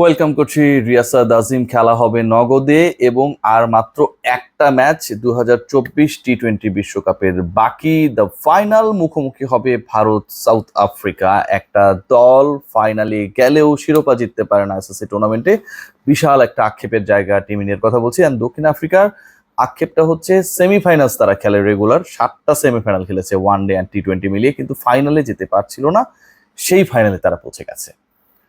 Welcome করছি রিয়াসাদ আজিম। খেলা হবে নগদে এবং আর মাত্র একটা ম্যাচ দু টি টোয়েন্টি বিশ্বকাপের বাকি। দ্য ফাইনাল মুখোমুখি হবে ভারত সাউথ আফ্রিকা। একটা দল ফাইনালে গেলেও শিরোপা জিততে পারে না এসএসসি টুর্নামেন্টে বিশাল একটা আক্ষেপের জায়গা টিম ইন্ডিয়ার কথা বলছি। অ্যান্ড দক্ষিণ আফ্রিকার আক্ষেপটা হচ্ছে সেমিফাইনালস তারা খেলে রেগুলার সাতটা সেমিফাইনাল খেলেছে one day and T twenty মিলিয়ে। কিন্তু ফাইনালে যেতে পারছিল না। সেই ফাইনালে তারা পৌঁছে গেছে।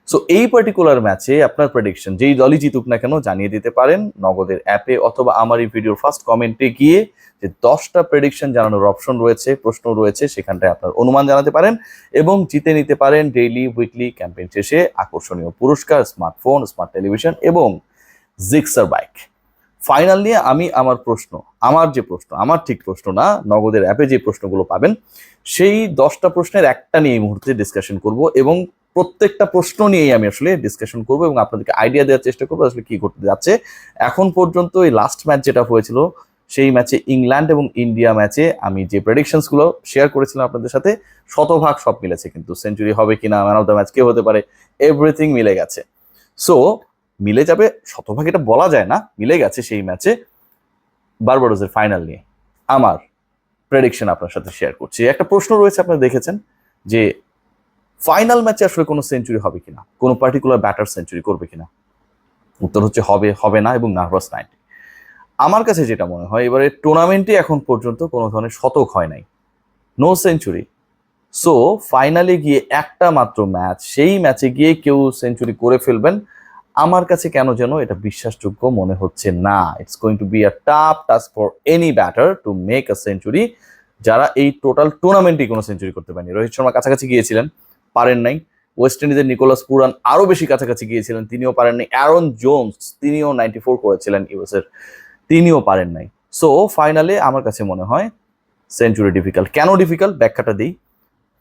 সো এই পার্টিকুলার ম্যাচে আপনার প্রেডিকশন যেই দলই জিতুক না কেন জানিয়ে দিতে পারেন নগদের অ্যাপে অথবা আমার এই ভিডিওর ফার্স্ট কমেন্টে গিয়ে যে দশটা প্রেডিকশন জানানোর অপশন রয়েছে, প্রশ্ন রয়েছে, সেখানটায় আপনার অনুমান জানাতে পারেন এবং জিতে নিতে পারেন ডেইলি উইকলি ক্যাম্পেইন শেষে আকর্ষণীয় পুরস্কার স্মার্টফোন স্মার্ট টেলিভিশন এবং জিক্সার বাইক ফাইনাল নিয়ে আমি আমার প্রশ্ন, আমার যে প্রশ্ন, আমার ঠিক প্রশ্ন না, নগদের অ্যাপে যে প্রশ্নগুলো পাবেন, সেই দশটা প্রশ্নের একটা নিয়ে এই মুহূর্তে ডিসকাশন করব এবং প্রত্যেকটা প্রশ্ন নিয়েই আমি আসলে ডিসকাশন করব এবং আপনাদেরকে আইডিয়া দেওয়ার চেষ্টা করব আসলে কি ঘটতে যাচ্ছে। এখন পর্যন্ত এই লাস্ট ম্যাচ যেটা হয়েছিল, সেই ম্যাচে ইংল্যান্ড এবং ইন্ডিয়া ম্যাচে আমি যে প্রেডিকশনসগুলো শেয়ার করেছিলাম আপনাদের সাথে, শতভাগ সব মিলেছে কিন্তু। সেঞ্চুরি হবে কিনা ম্যান অফ দ্য ম্যাচ কে হতে পারে এভরিথিং মিলে গেছে। সো মিলে যাবে, শতভাগ এটা বলা যায় না, মিলে গেছে সেই ম্যাচে বারবাডোজের ফাইনাল নিয়ে। আমার প্রেডিকশন আপনার সাথে শেয়ার করছি। একটা প্রশ্ন রয়েছে, আপনারা দেখেছেন, যে ফাইনাল ম্যাচে আসলে কোনো সেঞ্চুরি হবে কিনা? কোনো পার্টিকুলার ব্যাটার সেঞ্চুরি করবে কিনা? উত্তর হচ্ছে হবে হবে না এবং নার্ভাস নাইনটি আমার কাছে যেটা মনে হয়, এবারে টুর্নামেন্টে এখন পর্যন্ত কোনো ধরনের শতক হয় নাই। নো সেঞ্চুরি সো ফাইনালে গিয়ে একটা মাত্র ম্যাচ সেই ম্যাচে গিয়ে কেউ সেঞ্চুরি করে ফেলবেন। আমার কাছে কেন যেন এটা বিশ্বাসযোগ্য মনে হচ্ছে না। It's going to be a tough task for any batter to make a century যারা এই টোটাল টুর্নামেন্টে কোনো সেঞ্চুরি করতে পারেনি। রোহিত শর্মা কাছাকাছি গিয়েছিলেন। পারেন নাই। ওয়েস্ট ইন্ডিজের নিকোলাস পুরান আরও বেশি কাছাকাছি গিয়েছিলেন, তিনিও পারেন নাই। অ্যারন জোনস তিনিও নাইনটি ফোর করেছিলেন ইউএস এর তিনিও পারেন নাই। সো ফাইনালে আমার কাছে মনে হয় সেঞ্চুরি ডিফিকাল্ট কেন ডিফিকাল্ট ব্যাখ্যাটা দিই।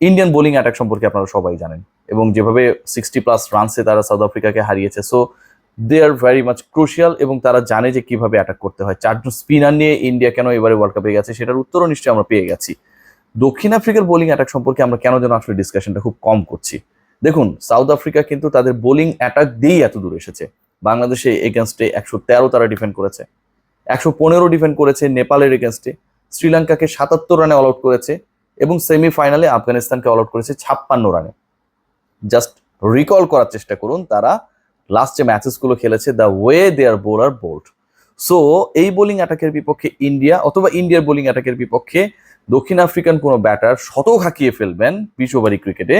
ইন্ডিয়ান বোলিং অ্যাটাক সম্পর্কে আপনারা সবাই জানেন, এবং যেভাবে সিক্সটি প্লাস রানসে তারা সাউথ আফ্রিকাকে হারিয়েছে so they are very much crucial এবং তারা জানে যে কীভাবে অ্যাটাক করতে হয়। চারজন স্পিনার নিয়ে ইন্ডিয়া কেন এবারে ওয়ার্ল্ড কাপে গেছে, সেটার উত্তরও নিশ্চয়ই আমরা পেয়ে গেছি। দক্ষিণ আফ্রিকার বোলিং অ্যাটাক সম্পর্কে আমরা কেন যেন আসলে ডিসকাশনটা খুব কম করছি? দেখুন সাউথ আফ্রিকা কিন্তু তাদের বোলিং অ্যাটাক দিয়েই এত দূর এসেছে। বাংলাদেশে এগেনস্টে একশো তেরো তারা ডিফেন্ড করেছে, একশো পনেরো ডিফেন্ড করেছে নেপালের এগেনস্টে শ্রীলঙ্কাকে সাতাত্তর রানে অল আউট করেছে এবং সেমিফাইনালে আফগানিস্তানকে অল আউট করেছে ছাপ্পান্ন রানে জাস্ট রিকল করার চেষ্টা করুন, তারা লাস্ট যে ম্যাচেসগুলো খেলেছে the way they are bowler bowled so এই বোলিং অ্যাটাকের বিপক্ষে ইন্ডিয়া অথবা ইন্ডিয়ার বোলিং অ্যাটাকের বিপক্ষে দক্ষিণ আফ্রিকান কোনো ব্যাটার শতক হাঁকিয়ে ফেলবেন বিশ ওভারি ক্রিকেটে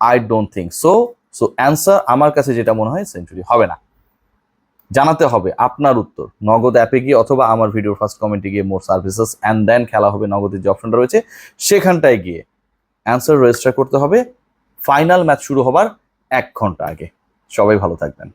I don't think so so answer আমার কাছে যেটা মনে হয় সেঞ্চুরি হবে না। জানাতে হবে আপনার উত্তর। নগদ অ্যাপে গিয়ে অথবা আমার ভিডিওর ফার্স্ট কমেন্টে গিয়ে মোর সার্ভিসেস অ্যান্ড দেন খেলা হবে নগদের যে অপশনটা রয়েছে, সেখানটায় গিয়ে অ্যান্সার রেজিস্টার করতে হবে। ফাইনাল ম্যাচ শুরু হবার এক ঘণ্টা আগে। সবাই ভালো থাকবেন।